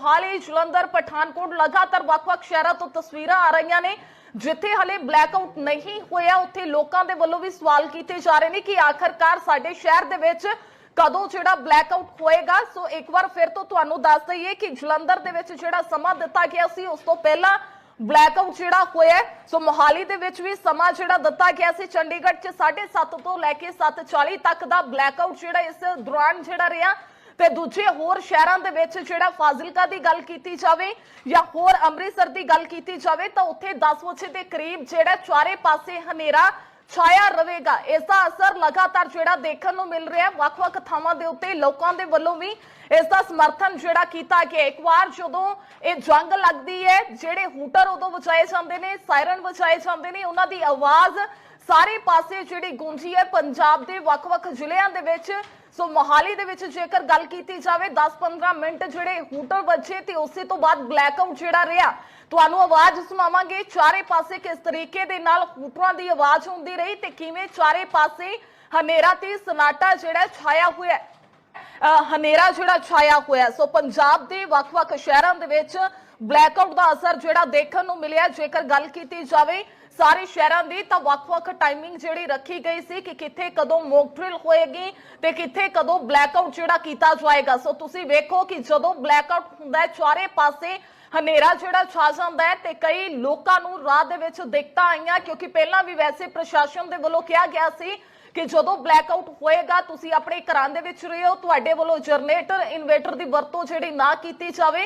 ਮੋਹਾਲੀ, ਜਲੰਧਰ, ਪਠਾਨਕੋਟ, ਲਗਾਤਾਰ ਵੱਖ-ਵੱਖ ਸ਼ਹਿਰਾਂ ਤੋਂ ਤਸਵੀਰਾਂ ਆ ਰਹੀਆਂ ਨੇ, ਜਿੱਥੇ ਹਲੇ ਬਲੈਕਆਊਟ ਨਹੀਂ ਹੋਇਆ। ਉੱਥੇ ਲੋਕਾਂ ਦੇ ਵੱਲੋਂ ਵੀ ਸਵਾਲ ਕੀਤੇ ਜਾ ਰਹੇ ਨੇ ਕਿ ਆਖਰਕਾਰ ਸਾਡੇ ਸ਼ਹਿਰ ਦੇ ਵਿੱਚ ਕਦੋਂ ਜਿਹੜਾ ਬਲੈਕਆਊਟ ਹੋਏਗਾ? ਸੋ ਇੱਕ ਵਾਰ ਫਿਰ ਤੋਂ ਤੁਹਾਨੂੰ ਦੱਸ ਦਈਏ ਕਿ ਜਲੰਧਰ ਦੇ ਵਿੱਚ ਜਿਹੜਾ ਸਮਾਂ ਦਿੱਤਾ ਗਿਆ ਸੀ, ਉਸ ਤੋਂ ਪਹਿਲਾਂ ਬਲੈਕਆਊਟ ਜਿਹੜਾ ਹੋਇਆ ਸੋ ਮੋਹਾਲੀ ਦੇ ਵਿੱਚ ਵੀ ਸਮਾਂ ਜਿਹੜਾ ਦਿੱਤਾ ਗਿਆ ਸੀ, ਚੰਡੀਗੜ੍ਹ 'ਚ 7:30 ਤੋਂ ਲੈ ਕੇ 7:40 ਤੱਕ ਦਾ ਬਲੈਕਆਊਟ ਜਿਹੜਾ ਇਸ ਦੌਰਾਨ ਜਿਹੜਾ ਰਿਹਾ। ਤੇ ਦੂਜੇ ਹੋਰ ਸ਼ਹਿਰਾਂ ਦੇ ਵਿੱਚ ਜਿਹੜਾ ਫਾਜ਼ਿਲਕਾ ਦੀ ਗੱਲ ਕੀਤੀ ਜਾਵੇ ਜਾਂ ਹੋਰ ਅੰਮ੍ਰਿਤਸਰ ਦੀ ਗੱਲ ਕੀਤੀ ਜਾਵੇ ਤਾਂ ਉੱਥੇ 10 ਵਜੇ ਦੇ ਕਰੀਬ ਜਿਹੜਾ ਚਾਰੇ ਪਾਸੇ ਹਨੇਰਾ ਛਾਇਆ ਰਹੇਗਾ। ਇਸ ਦਾ ਅਸਰ ਲਗਾਤਾਰ ਜਿਹੜਾ ਦੇਖਣ ਨੂੰ ਮਿਲ ਰਿਹਾ ਹੈ ਵੱਖ-ਵੱਖ ਥਾਵਾਂ ਦੇ ਉੱਤੇ ਲੋਕਾਂ ਦੇ ਵੱਲੋਂ ਵੀ ਇਸ ਦਾ ਸਮਰਥਨ ਜਿਹੜਾ ਕੀਤਾ ਗਿਆ। ਇੱਕ ਵਾਰ ਜਦੋਂ ਇਹ ਜੰਗ ਲੱਗਦੀ ਹੈ, ਜਿਹੜੇ ਹੂਟਰ ਉਦੋਂ ਵਜਾਏ ਜਾਂਦੇ ਨੇ, ਸਾਇਰਨ ਵਜਾਏ ਜਾਂਦੇ ਨੇ, ਉਹਨਾਂ ਦੀ ਆਵਾਜ਼ ਸਾਰੇ ਪਾਸੇ ਜਿਹੜੀ ਗੂੰਜੀ ਹੈ ਪੰਜਾਬ ਦੇ ਵੱਖ-ਵੱਖ ਜ਼ਿਲ੍ਹਿਆਂ ਦੇ ਵਿੱਚ। ਸੋ ਮੋਹਾਲੀ ਦੇ ਵਿੱਚ ਜੇਕਰ ਗੱਲ ਕੀਤੀ ਜਾਵੇ 10-15 ਮਿੰਟ ਜਿਹੜੇ ਹੂਟਰ ਵੱਜੇ ਤੇ ਉਸੇ ਤੋਂ ਬਾਅਦ ਬਲੈਕਆਊਟ ਜਿਹੜਾ ਰਿਹਾ। ਤੁਹਾਨੂੰ ਆਵਾਜ਼ ਸੁਣਾਵਾਂਗੇ, ਚਾਰੇ ਪਾਸੇ ਕਿਸ ਤਰੀਕੇ ਦੇ ਨਾਲ ਹੂਟਰਾਂ ਦੀ ਆਵਾਜ਼ ਹੁੰਦੀ ਰਹੀ ਤੇ ਕਿਵੇਂ ਚਾਰੇ ਪਾਸੇ ਹਨੇਰਾ ਤੇ ਸਨਾਟਾ ਜਿਹੜਾ ਛਾਇਆ ਹੋਇਆ ਹੈ। ਹਨੇਰਾ ਜਿਹੜਾ ਛਾਇਆ ਹੋਇਆ ਸੋ ਪੰਜਾਬ ਦੇ ਵੱਖ-ਵੱਖ ਸ਼ਹਿਰਾਂ ਦੇ ਵਿੱਚ ਬਲੈਕਆਊਟ ਦਾ ਅਸਰ ਜਿਹੜਾ ਦੇਖਣ ਨੂੰ ਮਿਲਿਆ। ਜੇਕਰ ਗੱਲ ਕੀਤੀ ਜਾਵੇ ਸਾਰੇ ਸ਼ਹਿਰਾਂ ਦੀ ਤਾਂ ਵੱਖ-ਵੱਖ ਟਾਈਮਿੰਗ ਜਿਹੜੀ ਰੱਖੀ ਗਈ ਸੀ ਕਿ ਕਿੱਥੇ ਕਦੋਂ ਮੌਕ ਡਰਿਲ ਹੋਏਗੀ ਤੇ ਕਿੱਥੇ ਕਦੋਂ ਬਲੈਕਆਊਟ ਜਿਹੜਾ ਕੀਤਾ ਜਾਏਗਾ। ਸੋ ਤੁਸੀਂ ਵੇਖੋ ਕਿ ਜਦੋਂ ਬਲੈਕਆਊਟ ਹੁੰਦਾ ਹੈ, ਚਾਰੇ ਪਾਸੇ ਹਨੇਰਾ ਜਿਹੜਾ ਛਾ ਜਾਂਦਾ ਹੈ ਤੇ ਕਈ ਲੋਕਾਂ ਨੂੰ ਰਾਹ ਦੇ ਵਿੱਚ ਦਿੱਕਤਾਂ ਆਈਆਂ, ਕਿਉਂਕਿ ਪਹਿਲਾਂ ਵੀ ਵੈਸੇ ਪ੍ਰਸ਼ਾਸਨ ਦੇ ਵੱਲੋਂ ਕਿਹਾ ਗਿਆ ਸੀ ਕਿ ਜਦੋਂ ਬਲੈਕਆਊਟ ਹੋਏਗਾ, ਤੁਸੀਂ ਆਪਣੇ ਘਰਾਂ ਦੇ ਵਿੱਚ ਰਹੋ ਤੁਹਾਡੇ ਵੱਲੋਂ ਜਨਰੇਟਰ, ਇਨਵੇਟਰ ਦੀ ਵਰਤੋਂ ਜਿਹੜੀ ਨਾ ਕੀਤੀ ਜਾਵੇ।